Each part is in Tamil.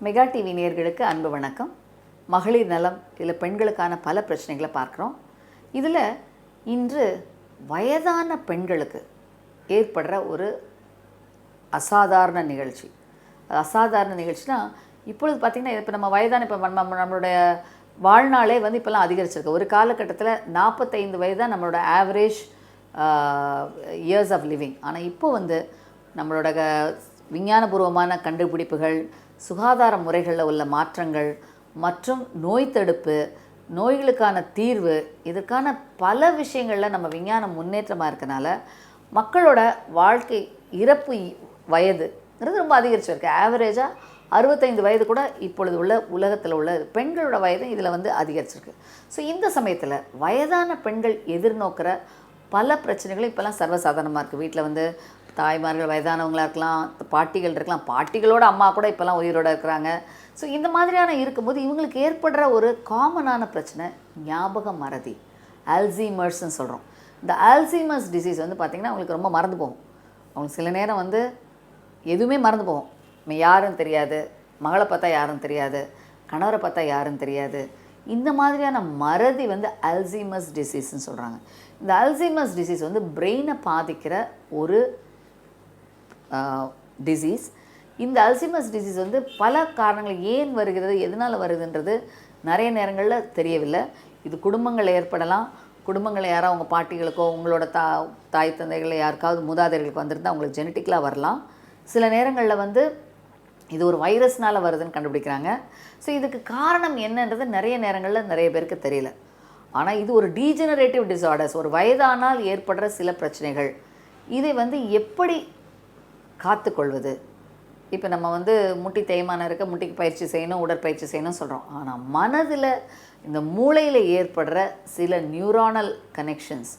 மெகா டிவி நேர்களுக்கு அன்பு வணக்கம். மகளிர் நலம் இதில் பெண்களுக்கான பல பிரச்சனைகளை பார்க்குறோம். இதில் இன்று வயதான பெண்களுக்கு ஏற்படுற ஒரு அசாதாரண நிகழ்ச்சி. அது அசாதாரண நிகழ்ச்சினா இப்பொழுது பார்த்திங்கன்னா இப்போ நம்ம வயதான இப்போ நம்ம நம்மளுடைய வாழ்நாளே வந்து இப்போல்லாம் அதிகரிச்சிருக்கு. ஒரு காலகட்டத்தில் நாற்பத்தைந்து வயது தான் நம்மளோட ஆவரேஜ் இயர்ஸ் ஆஃப் லிவிங் ஆனால் இப்போ வந்து நம்மளோட க- விஞ்ஞானபூர்வமான கண்டுபிடிப்புகள் சுகாதார முறைகளில் உள்ள மாற்றங்கள் மற்றும் நோய் தடுப்பு நோய்களுக்கான தீர்வு இதற்கான பல விஷயங்களில் நம்ம விஞ்ஞானம் முன்னேற்றமாக இருக்கனால மக்களோட வாழ்க்கை இறப்பு இ- வயதுங்கிறது ரொம்ப அதிகரிச்சு இருக்குது ஆவரேஜாக அறுபத்தைந்து வயது கூட இப்பொழுது உள்ள உலகத்தில் உள்ள பெண்களோட வயது இதில் வந்து அதிகரிச்சிருக்கு ஸோ இந்த சமயத்தில் வயதான பெண்கள் எதிர்நோக்கிற பல பிரச்சனைகள் இப்போல்லாம் சர்வசாதாரணமாக இருக்குது வீட்டில் வந்து தாய்மார்கள் வயதானவங்களாக இருக்கலாம் பாட்டிகள் இருக்கலாம் பாட்டிகளோட அம்மா கூட இப்போல்லாம் உயிரோடு இருக்கிறாங்க. ஸோ இந்த மாதிரியான இருக்கும்போது இவங்களுக்கு ஏற்படுற ஒரு காமனான பிரச்சனை ஞாபக மறதி அல்சீமர்ஸ்னு சொல்கிறோம் இந்த அல்சீமர்ஸ் டிசீஸ் வந்து பார்த்திங்கன்னா அவங்களுக்கு ரொம்ப மறந்து போகும். அவங்களுக்கு சில நேரம் வந்து எதுவுமே மறந்து போகும். நம்ம யாருன்னு தெரியாது மகளை பார்த்தா யாரும் தெரியாது கணவரை பார்த்தா யாரும் தெரியாது. இந்த மாதிரியான மறதி வந்து அல்சீமஸ் டிசீஸ்ன்னு சொல்கிறாங்க இந்த அல்சீமஸ் டிசீஸ் வந்து பிரெயினை பாதிக்கிற ஒரு டிசீஸ் இந்த அல்சிமஸ் டிசீஸ் வந்து பல காரணங்கள் ஏன் வருகிறது எதனால் வருதுன்றது நிறைய நேரங்களில் தெரியவில்லை. இது குடும்பங்கள் ஏற்படலாம். குடும்பங்களில் யாரோ அவங்க பாட்டிகளுக்கோ உங்களோட தா தாய் தந்தைகள் யாருக்காவது மூதாதையர்களுக்கு வந்திருந்தால் அவங்களுக்கு ஜெனட்டிக்கலாக வரலாம். சில நேரங்களில் வந்து இது ஒரு வைரஸ்னால் வருதுன்னு கண்டுபிடிக்கிறாங்க. ஸோ இதுக்கு காரணம் என்னன்றது நிறைய நேரங்களில் நிறைய பேருக்கு தெரியல. ஆனால் இது ஒரு டீஜெனரேட்டிவ் டிசார்டர்ஸ் ஒரு வயதானால் ஏற்படுற சில பிரச்சனைகள். இதை வந்து எப்படி காத்துக்கொள்வது. இப்போ நம்ம வந்து முட்டி தேய்மானம் இருக்க முட்டிக்கு பயிற்சி செய்யணும் உடற்பயிற்சி செய்யணும் சொல்கிறோம் ஆனால் மனதில் இந்த மூளையில் ஏற்படுற சில நியூரானல் கனெக்ஷன்ஸ்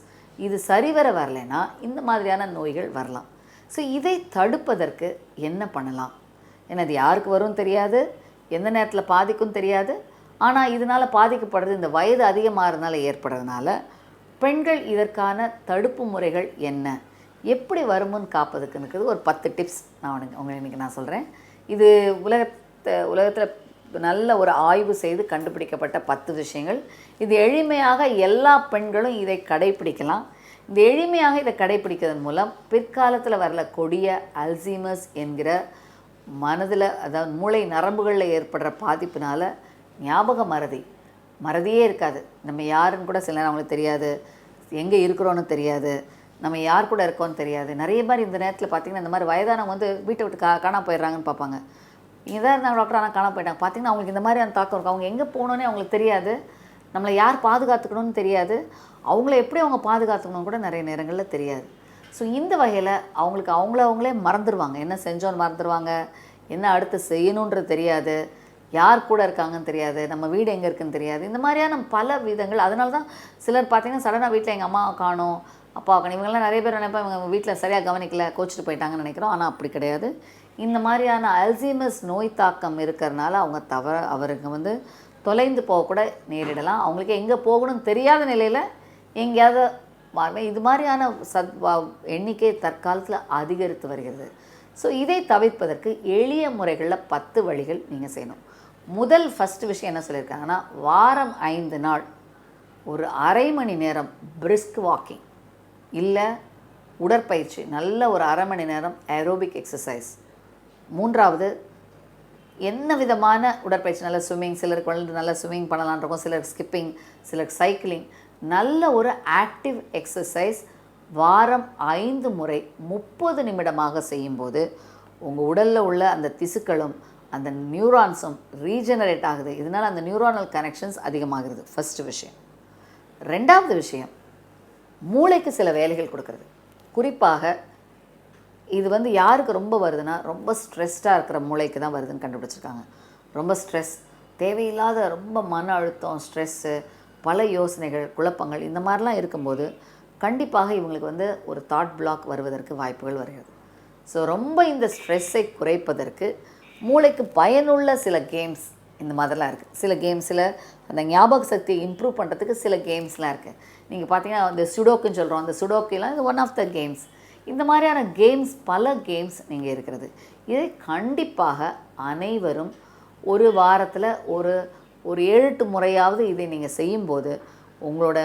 இது சரிவர வரலைன்னா இந்த மாதிரியான நோய்கள் வரலாம். ஸோ இதை தடுப்பதற்கு என்ன பண்ணலாம்? ஏன்னா அது யாருக்கு வரும் தெரியாது? எந்த நேரத்தில் பாதிக்கும் தெரியாது? ஆனால் இதனால் பாதிக்கப்படுறது இந்த வயது அதிகமாகிறதுனால ஏற்படுறதுனால பெண்கள் இதற்கான தடுப்பு முறைகள் என்ன? எப்படி வருமுன் காப்பதுக்குன்னு ஒரு பத்து டிப்ஸ் நான் உனக்கு உங்களுக்கு இன்றைக்கி நான் சொல்கிறேன் இது உலகத்தை உலகத்தில் நல்ல ஒரு ஆய்வு செய்து கண்டுபிடிக்கப்பட்ட பத்து விஷயங்கள். இது எளிமையாக எல்லா பெண்களும் இதை கடைபிடிக்கலாம் இந்த எளிமையாக இதை கடைபிடிக்கிறதன் மூலம் பிற்காலத்தில் வரல கொடிய அல்சீமஸ் என்கிற மனதில் அதாவது மூளை நரம்புகளில் ஏற்படுற பாதிப்பினால் ஞாபக மறதி. மறதியே இருக்காது. நம்ம யாருன்னு கூட சில நேரம் அவங்களுக்கு தெரியாது. எங்கே இருக்கிறோன்னு தெரியாது. நம்ம யார் கூட இருக்கோன்னு தெரியாது. நிறைய பேர் இந்த நேரத்தில் பார்த்திங்கன்னா இந்த மாதிரி வயதானவங்க வந்து வீட்டை விட்டு கா காணா போயிடுறாங்கன்னு பார்ப்பாங்க. இங்கே தான் இருந்தாங்க டாக்டர் ஆனால் காணா போயிட்டாங்க. பார்த்தீங்கன்னா அவங்களுக்கு இந்த மாதிரியான தாக்கம் இருக்கும். அவங்க எங்கே போகணுன்னே அவங்களுக்கு தெரியாது. நம்மளை யார் பாதுகாத்துக்கணும்னு தெரியாது. அவங்கள எப்படி அவங்க பாதுகாத்துக்கணும் கூட நிறைய நேரங்களில் தெரியாது. ஸோ இந்த வகையில் அவங்களுக்கு அவங்கள அவங்களே மறந்துடுவாங்க என்ன செஞ்சோன்னு மறந்துடுவாங்க என்ன அடுத்து செய்யணுன்றது தெரியாது. யார் கூட இருக்காங்கன்னு தெரியாது. நம்ம வீடு எங்கே இருக்குன்னு தெரியாது. இந்த மாதிரியான பல விதங்கள். அதனால தான் சிலர் பார்த்திங்கன்னா சடனாக வீட்டில் எங்கள் அம்மா காணோம். அப்பா இவங்கெல்லாம் நிறைய பேர் நினைப்பேன் இவங்க வீட்டில் சரியாக கவனிக்கல கோச்சிட்டு போயிட்டாங்கன்னு நினைக்கிறோம். ஆனால் அப்படி கிடையாது. இந்த மாதிரியான அல்சீமஸ் நோய் தாக்கம் இருக்கிறனால அவங்க தவற அவருக்கு வந்து தொலைந்து போகக்கூட நேரிடலாம். அவங்களுக்கு எங்கே போகணும்னு தெரியாத நிலையில் எங்கேயாவது இது மாதிரியான சத் எண்ணிக்கை தற்காலத்தில் அதிகரித்து வருகிறது. ஸோ இதை தவிர்ப்பதற்கு எளிய முறைகளில் பத்து வழிகள் நீங்கள் செய்யணும். முதல் ஃபஸ்ட்டு விஷயம் என்ன சொல்லியிருக்காங்கன்னா வாரம் ஐந்து நாள் ஒரு அரை மணி நேரம் பிரிஸ்க் வாக்கிங் இல்லை உடற்பயிற்சி நல்ல ஒரு அரை மணி நேரம் ஏரோபிக் எக்ஸசைஸ் மூன்றாவது என்ன விதமான உடற்பயிற்சி? நல்ல ஸ்விம்மிங் சிலருக்கு வந்து நல்ல ஸ்விம்மிங் பண்ணலான் இருக்கும் சிலருக்கு ஸ்கிப்பிங் சிலருக்கு சைக்கிளிங் நல்ல ஒரு ஆக்டிவ் எக்ஸசைஸ் வாரம் ஐந்து முறை முப்பது நிமிடமாக செய்யும்போது உங்கள் உடலில் உள்ள அந்த திசுக்களும் அந்த நியூரான்ஸும் ரீஜெனரேட் ஆகுது. இதனால் அந்த நியூரானல் கனெக்ஷன்ஸ் அதிகமாகிறது. ஃபஸ்ட்டு விஷயம். ரெண்டாவது விஷயம் மூளைக்கு சில வேலைகள் கொடுக்கறது. குறிப்பாக இது வந்து யாருக்கு ரொம்ப வருதுன்னா ரொம்ப ஸ்ட்ரெஸ்டாக இருக்கிற மூளைக்கு தான் வருதுன்னு கண்டுபிடிச்சிருக்காங்க. ரொம்ப ஸ்ட்ரெஸ் தேவையில்லாத ரொம்ப மன அழுத்தம் ஸ்ட்ரெஸ்ஸு பல யோசனைகள் குழப்பங்கள் இந்த மாதிரிலாம் இருக்கும்போது கண்டிப்பாக இவங்களுக்கு வந்து ஒரு தாட் பிளாக் வருவதற்கு வாய்ப்புகள் வருகிறது. ஸோ ரொம்ப இந்த ஸ்ட்ரெஸ்ஸை குறைப்பதற்கு மூளைக்கு பயனுள்ள சில கேம்ஸ் இந்த மாதிரிலாம் இருக்குது சில கேம்ஸில் அந்த ஞாபக சக்தியை இம்ப்ரூவ் பண்ணுறதுக்கு சில கேம்ஸ்லாம் இருக்குது நீங்கள் பார்த்தீங்கன்னா அந்த சுடோக்குன்னு சொல்கிறோம் அந்த சுடோக்குலாம் இது ஒன் ஆஃப் த கேம்ஸ் இந்த மாதிரியான கேம்ஸ் பல கேம்ஸ் நீங்கள் இருக்கிறது. இதை கண்டிப்பாக அனைவரும் ஒரு வாரத்தில் ஒரு ஒரு ஏழு முறையாவது இதை நீங்கள் செய்யும்போது உங்களோட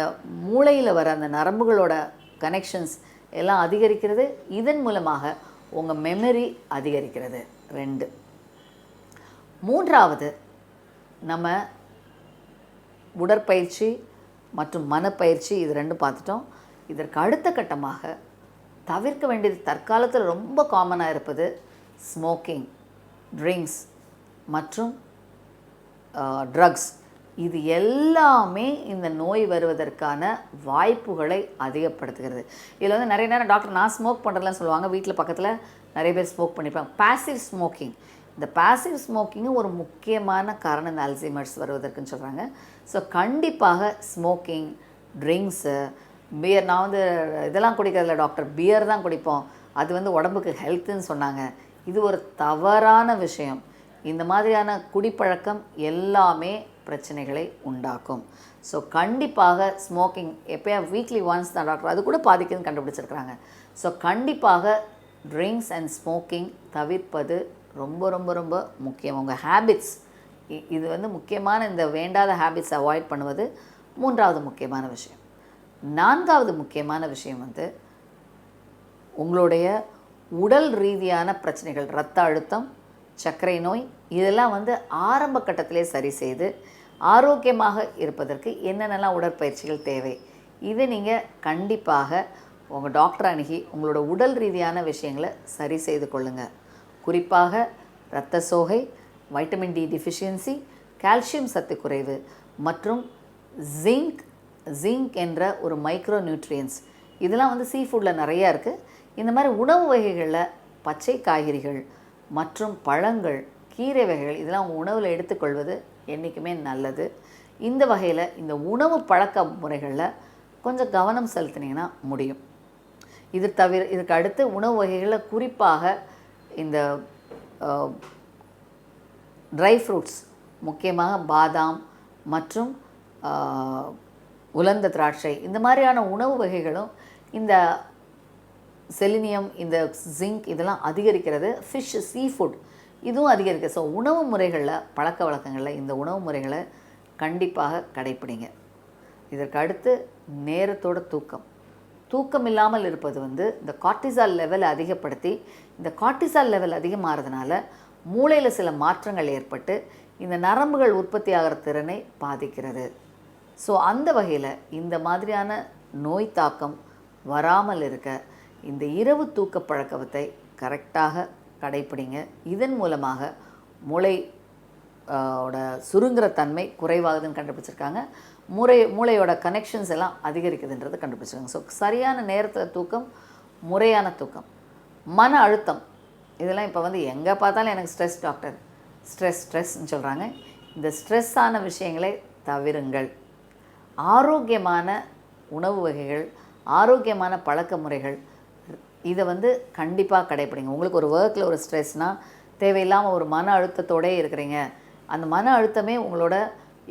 மூளையில் வர அந்த நரம்புகளோட கனெக்ஷன்ஸ் எல்லாம் அதிகரிக்கிறது. இதன் மூலமாக உங்கள் மெமரி அதிகரிக்கிறது. ரெண்டு. மூன்றாவது நம்ம உடற்பயிற்சி மற்றும் மனப்பயிற்சி இது ரெண்டும் பார்த்துட்டோம். இதற்கு அடுத்த கட்டமாக தவிர்க்க வேண்டியது தற்காலத்தில் ரொம்ப காமனாக இருப்பது ஸ்மோக்கிங் ட்ரிங்க்ஸ் மற்றும் ட்ரக்ஸ் இது எல்லாமே இந்த நோய் வருவதற்கான வாய்ப்புகளை அதிகப்படுத்துகிறது. இதில் வந்து நிறைய நேரம் டாக்டர் நான் ஸ்மோக் பண்ணுறதுலாம் சொல்லுவாங்க. வீட்டில் பக்கத்தில் நிறைய பேர் ஸ்மோக் பண்ணியிருப்பாங்க பேசிவ் ஸ்மோக்கிங் இந்த பாசிவ் ஸ்மோக்கிங்கு ஒரு முக்கியமான காரணம் இந்த அல்சைமர்ஸ் வருவதற்குன்னு சொல்கிறாங்க ஸோ கண்டிப்பாக ஸ்மோக்கிங் ட்ரிங்க்ஸு பியர் நான் வந்து இதெல்லாம் குடிக்கிறதில்ல டாக்டர் பியர் தான் குடிப்போம். அது வந்து உடம்புக்கு ஹெல்த்துன்னு சொன்னாங்க. இது ஒரு தவறான விஷயம். இந்த மாதிரியான குடிப்பழக்கம் எல்லாமே பிரச்சனைகளை உண்டாக்கும். ஸோ கண்டிப்பாக ஸ்மோக்கிங் எப்போயா வீக்லி ஒன்ஸ் தான் டாக்டர் அது கூட பாதிக்குதுன்னு கண்டுபிடிச்சிருக்கிறாங்க. ஸோ கண்டிப்பாக ட்ரிங்க்ஸ் அண்ட் ஸ்மோக்கிங் தவிர்ப்பது ரொம்ப ரொம்ப ரொம்ப முக்கியம். உங்கள் ஹேபிட்ஸ் இது வந்து முக்கியமான இந்த வேண்டாத ஹேபிட்ஸ் அவாய்ட் பண்ணுவது மூன்றாவது முக்கியமான விஷயம். நான்காவது முக்கியமான விஷயம் வந்து உங்களுடைய உடல் ரீதியான பிரச்சனைகள் ரத்த அழுத்தம் சர்க்கரை நோய் இதெல்லாம் வந்து ஆரம்ப கட்டத்திலே சரி செய்து ஆரோக்கியமாக இருப்பதற்கு என்னென்னலாம் உடற்பயிற்சிகள் தேவை இதை நீங்கள் கண்டிப்பாக உங்கள் டாக்டர் அணுகி உங்களோட உடல் ரீதியான விஷயங்களை சரி செய்து கொள்ளுங்கள் குறிப்பாக இரத்த சோகை வைட்டமின் டி டிஃபிஷியன்சி கால்சியம் சத்து குறைவு மற்றும் ஜிங்க் ஜிங்க் என்ற ஒரு மைக்ரோ நியூட்ரியன்ஸ் இதெல்லாம் வந்து சீ ஃபுட்டில் நிறையா இருக்குது இந்த மாதிரி உணவு வகைகளில் பச்சை காய்கறிகள் மற்றும் பழங்கள் கீரை வகைகள் இதெல்லாம் உங்கள் உணவில் எடுத்துக்கொள்வது என்றைக்குமே நல்லது. இந்த வகையில் இந்த உணவு பழக்க முறைகளில் கொஞ்சம் கவனம் செலுத்தினீங்கன்னா முடியும். இது தவிர இதுக்கு அடுத்து உணவு வகைகளில் குறிப்பாக இந்த ட்ரை ஃப்ரூட்ஸ் முக்கியமாக பாதாம் மற்றும் உலர்ந்த திராட்சை இந்த மாதிரியான உணவு வகைகளும் இந்த செலினியம் இந்த ஜிங்க் இதெல்லாம் அதிகரிக்கிறது. ஃபிஷ் சீ ஃபுட் இதுவும் அதிகரிக்கிறது ஸோ உணவு முறைகளில் பழக்க வழக்கங்களில் இந்த உணவு முறைகளை கண்டிப்பாக கடைப்பிடிங்க. இதற்கு அடுத்து நேரத்தோட தூக்கம். தூக்கம் இல்லாமல் இருப்பது வந்து இந்த கார்டிசால் லெவலை அதிகப்படுத்தி இந்த கார்டிசால் லெவல் அதிகமாகிறதுனால மூளையில் சில மாற்றங்கள் ஏற்பட்டு இந்த நரம்புகள் உற்பத்தி ஆகிற திறனை பாதிக்கிறது. ஸோ அந்த வகையில் இந்த மாதிரியான நோய் தாக்கம் வராமல் இருக்க இந்த இரவு தூக்க பழக்கத்தை கரெக்டாக கடைப்பிடிங்க. இதன் மூலமாக மூளை ஓட சுருங்குற தன்மை குறைவாகுதுன்னு கண்டுபிடிச்சிருக்காங்க. மூளை மூளையோட கனெக்ஷன்ஸ் எல்லாம் அதிகரிக்குதுன்றது கண்டுபிடிச்சிருக்காங்க. ஸோ சரியான நேரத்தில் தூக்கம் முறையான தூக்கம் மன அழுத்தம் இதெல்லாம் இப்போ வந்து எங்கே பார்த்தாலும் எனக்கு ஸ்ட்ரெஸ் டாக்டர் ஸ்ட்ரெஸ் ஸ்ட்ரெஸ்ன்னு சொல்கிறாங்க இந்த ஸ்ட்ரெஸ்ஸான விஷயங்களை தவிருங்கள். ஆரோக்கியமான உணவு வகைகள் ஆரோக்கியமான பழக்க முறைகள் இதை வந்து கண்டிப்பாக கடைப்பிடிங்க. உங்களுக்கு ஒரு ஒர்க்கில் ஒரு ஸ்ட்ரெஸ்னால் தேவையில்லாமல் ஒரு மன அழுத்தத்தோடே இருக்கிறீங்க. அந்த மன அழுத்தமே உங்களோட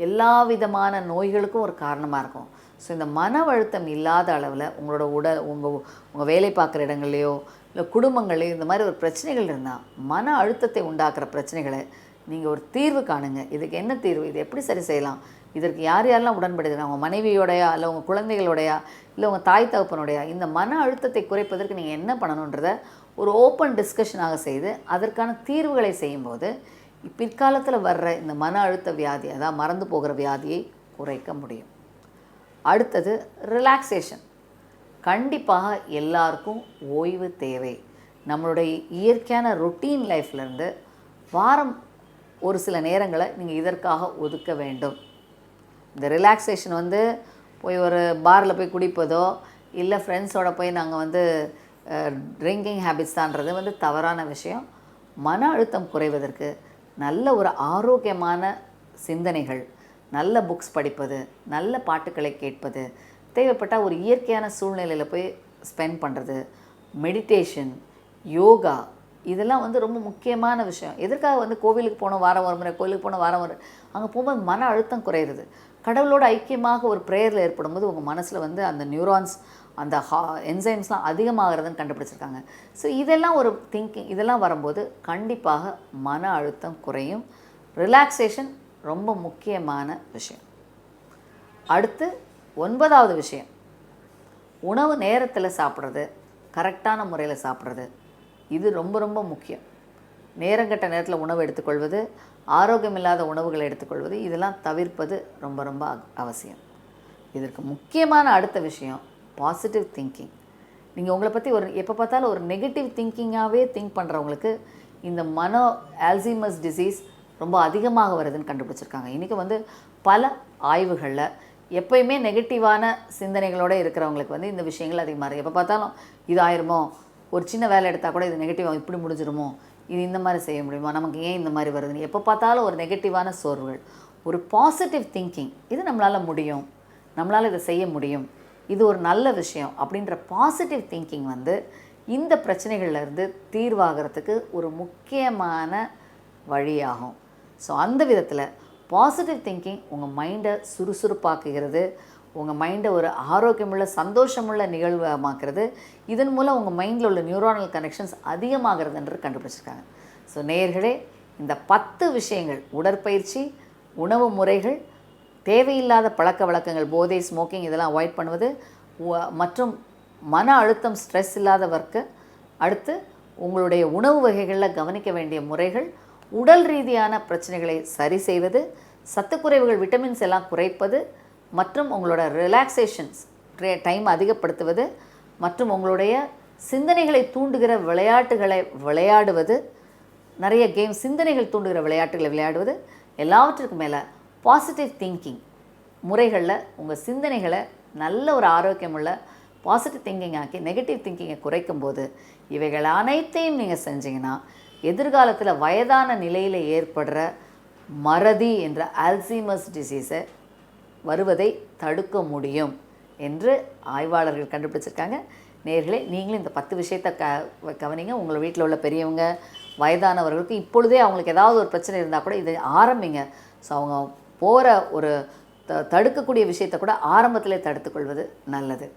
எல்லா விதமான நோய்களுக்கும் ஒரு காரணமாக இருக்கும். ஸோ இந்த மன அழுத்தம் இல்லாத அளவில் உங்களோட உடல் உங்கள் உங்கள் வேலை பார்க்குற இடங்கள்லையோ இல்லை குடும்பங்கள்லையோ இந்த மாதிரி ஒரு பிரச்சனைகள் இருந்தால் மன அழுத்தத்தை உண்டாக்குற பிரச்சனைகளை நீங்கள் ஒரு தீர்வு காணுங்க. இதுக்கு என்ன தீர்வு? இது எப்படி சரி செய்யலாம்? இதற்கு யார் யாரெல்லாம் உடன்படுகிறாங்க? உங்கள் மனைவியோடையா இல்லை உங்கள் குழந்தைகளோடையா இல்லை உங்கள் தாய் தகப்பனுடையா? இந்த மன அழுத்தத்தை குறைப்பதற்கு நீங்கள் என்ன பண்ணணுன்றத ஒரு ஓப்பன் டிஸ்கஷனாக செய்து அதற்கான தீர்வுகளை செய்யும்போது பிற்காலத்தில் வர்ற இந்த மன அழுத்த வியாதி அதாவது மறந்து போகிற வியாதியை குறைக்க முடியும். அடுத்தது ரிலாக்ஸேஷன் கண்டிப்பாக எல்லாருக்கும் ஓய்வு தேவை. நம்மளுடைய இயற்கையான ரொட்டீன் லைஃப்லேருந்து வாரம் ஒரு சில நேரங்களை நீங்கள் இதற்காக ஒதுக்க வேண்டும். இந்த ரிலாக்ஸேஷன் வந்து போய் ஒரு பாரில் போய் குடிப்பதோ இல்லை ஃப்ரெண்ட்ஸோட போய் நாங்கள் வந்து ட்ரிங்கிங் ஹேபிட்ஸ் தான்றது வந்து தவறான விஷயம். மன அழுத்தம் குறைவதற்கு நல்ல ஒரு ஆரோக்கியமான சிந்தனைகள் நல்ல புக்ஸ் படிப்பது நல்ல பாட்டுக்களை கேட்பது தேவைப்பட்டால் ஒரு இயற்கையான சூழ்நிலையில் போய் ஸ்பெண்ட் பண்ணுறது மெடிடேஷன் யோகா இதெல்லாம் வந்து ரொம்ப முக்கியமான விஷயம். எதற்காக வந்து கோவிலுக்கு போனோம் வாரம் ஒரு முறை கோவிலுக்கு போனோம் வாரம் ஒரு அங்கே போகும்போது மன அழுத்தம் குறையிறது. கடவுளோட ஐக்கியமாக ஒரு ப்ரேயரில் ஏற்படும்போது உங்கள் மனசில் வந்து அந்த நியூரான்ஸ் அந்த ஹா என்சைம்ஸ்லாம் அதிகமாகிறதுன்னு கண்டுபிடிச்சிருக்காங்க. ஸோ இதெல்லாம் ஒரு திங்கிங் இதெல்லாம் வரும்போது கண்டிப்பாக மன அழுத்தம் குறையும். ரிலாக்ஸேஷன் ரொம்ப முக்கியமான விஷயம். அடுத்து ஒன்பதாவது விஷயம். உணவு நேரத்தில் சாப்பிட்றது கரெக்டான முறையில் சாப்பிட்றது. இது ரொம்ப ரொம்ப முக்கியம். நேரங்கட்ட நேரத்தில் உணவு எடுத்துக்கொள்வது ஆரோக்கியமில்லாத உணவுகளை எடுத்துக்கொள்வது இதெல்லாம் தவிர்ப்பது ரொம்ப ரொம்ப அவ- அவசியம். இதற்கு முக்கியமான அடுத்த விஷயம் பாசிட்டிவ் திங்கிங் நீங்கள் உங்களை பற்றி ஒரு எப்போ பார்த்தாலும் ஒரு நெகட்டிவ் திங்கிங்காகவே திங்க் பண்ணுறவங்களுக்கு இந்த மனோ ஆல்சீமஸ் டிசீஸ் ரொம்ப அதிகமாக வருதுன்னு கண்டுபிடிச்சிருக்காங்க. இன்றைக்கி வந்து பல ஆய்வுகளில் எப்பயுமே நெகட்டிவான சிந்தனைகளோடு இருக்கிறவங்களுக்கு வந்து இந்த விஷயங்கள் அதிகமாக இருக்குது எப்போ பார்த்தாலும் இது ஆயிருமோ? ஒரு சின்ன வேலை எடுத்தால் கூட இது நெகட்டிவாக இப்படி முடிஞ்சிருமோ? இது இந்த மாதிரி செய்ய முடியுமா? நமக்கு ஏன் இந்த மாதிரி வருதுன்னு? எப்போ பார்த்தாலும் ஒரு நெகட்டிவான சோர்வுகள். ஒரு பாசிட்டிவ் திங்கிங் இது நம்மளால் முடியும். நம்மளால் இதை செய்ய முடியும். இது ஒரு நல்ல விஷயம் அப்படின்ற பாசிட்டிவ் திங்கிங் வந்து இந்த பிரச்சனைகள்லேருந்து தீர்வாகிறதுக்கு ஒரு முக்கியமான வழியாகும். ஸோ அந்த விதத்தில் பாசிட்டிவ் திங்கிங் உங்கள் மைண்டை சுறுசுறுப்பாக்குகிறது உங்கள் மைண்டை ஒரு ஆரோக்கியமுள்ள சந்தோஷமுள்ள நிகழ்வாக்குறது இதன் மூலம் உங்கள் மைண்டில் உள்ள நியூரானல் கனெக்ஷன்ஸ் அதிகமாகிறது என்று கண்டுபிடிச்சிருக்காங்க. ஸோ நேயர்களே இந்த பத்து விஷயங்கள் உடற்பயிற்சி உணவு முறைகள் தேவையில்லாத பழக்க வழக்கங்கள் போதை ஸ்மோக்கிங் இதெல்லாம் அவாய்ட் பண்ணுவது மற்றும் மன அழுத்தம் ஸ்ட்ரெஸ் இல்லாதவர்க்கு அடுத்து உங்களுடைய உணவு வகைகளில் கவனிக்க வேண்டிய முறைகள் உடல் ரீதியான பிரச்சனைகளை சரி செய்வது சத்துக்குறைவுகள் விட்டமின்ஸ் எல்லாம் குறைப்பது மற்றும் உங்களோட ரிலாக்ஸேஷன்ஸ் டைம் அதிகப்படுத்துவது மற்றும் உங்களுடைய சிந்தனைகளை தூண்டுகிற விளையாட்டுகளை விளையாடுவது நிறைய கேம் சிந்தனைகள் தூண்டுகிற விளையாட்டுகளை விளையாடுவது எல்லாவற்றுக்கும் மேலே பாசிட்டிவ் திங்கிங் முறைகளில் உங்கள் சிந்தனைகளை நல்ல ஒரு ஆரோக்கியமுள்ள பாசிட்டிவ் திங்கிங் ஆக்கி நெகட்டிவ் திங்கிங்கை குறைக்கும் போது இவைகள் அனைத்தையும் நீங்கள் செஞ்சீங்கன்னா எதிர்காலத்தில் வயதான நிலையில் ஏற்படுற மறதி என்ற அல்சீமஸ் டிசீஸை வருவதை தடுக்க முடியும் என்று ஆய்வாளர்கள் கண்டுபிடிச்சிருக்காங்க. நேர்களே நீங்களும் இந்த பத்து விஷயத்தை க கவனிங்க. உங்கள் வீட்டில் உள்ள பெரியவங்க வயதானவர்களுக்கு இப்பொழுதே அவங்களுக்கு ஏதாவது ஒரு பிரச்சனை இருந்தால் கூட இதை ஆரம்பிங்க. ஸோ அவங்க போகிற ஒரு த தடுக்கக்கூடிய விஷயத்தை கூட ஆரம்பத்திலே தடுத்துக்கொள்வது நல்லது.